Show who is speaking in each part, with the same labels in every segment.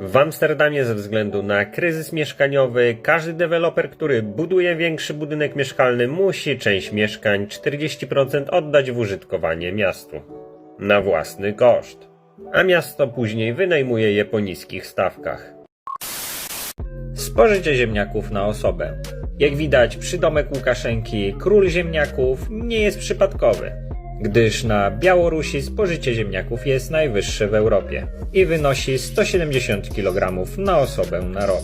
Speaker 1: W Amsterdamie ze względu na kryzys mieszkaniowy każdy deweloper, który buduje większy budynek mieszkalny musi część mieszkań 40% oddać w użytkowanie miastu. Na własny koszt. A miasto później wynajmuje je po niskich stawkach.
Speaker 2: Spożycie ziemniaków na osobę. Jak widać, przydomek Łukaszenki, król ziemniaków, nie jest przypadkowy, gdyż na Białorusi spożycie ziemniaków jest najwyższe w Europie i wynosi 170 kg na osobę na rok.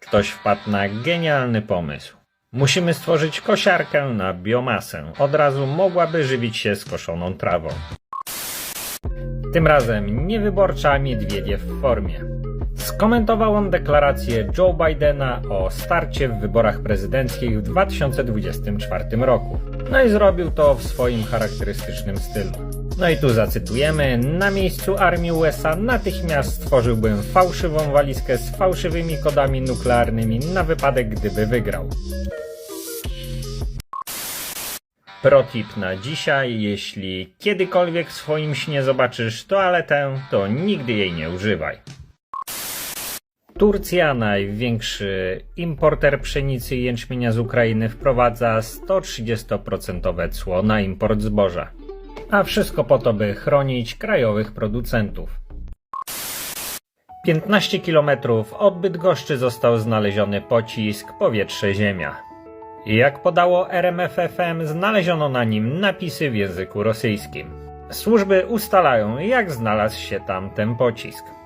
Speaker 2: Ktoś wpadł na genialny pomysł. Musimy stworzyć kosiarkę na biomasę. Od razu mogłaby żywić się skoszoną trawą. Tym razem niewyborcza, a niedźwiedzie w formie. Skomentował on deklarację Joe Bidena o starcie w wyborach prezydenckich w 2024 roku. No i zrobił to w swoim charakterystycznym stylu. No i tu zacytujemy: Na miejscu armii USA natychmiast stworzyłbym fałszywą walizkę z fałszywymi kodami nuklearnymi na wypadek, gdyby wygrał. Protip na dzisiaj: jeśli kiedykolwiek w swoim śnie zobaczysz toaletę, to nigdy jej nie używaj. Turcja, największy importer pszenicy i jęczmienia z Ukrainy, wprowadza 130% cło na import zboża. A wszystko po to, by chronić krajowych producentów. 15 km od Bydgoszczy został znaleziony pocisk powietrze-ziemia. Jak podało RMFFM, znaleziono na nim napisy w języku rosyjskim. Służby ustalają, jak znalazł się tam ten pocisk.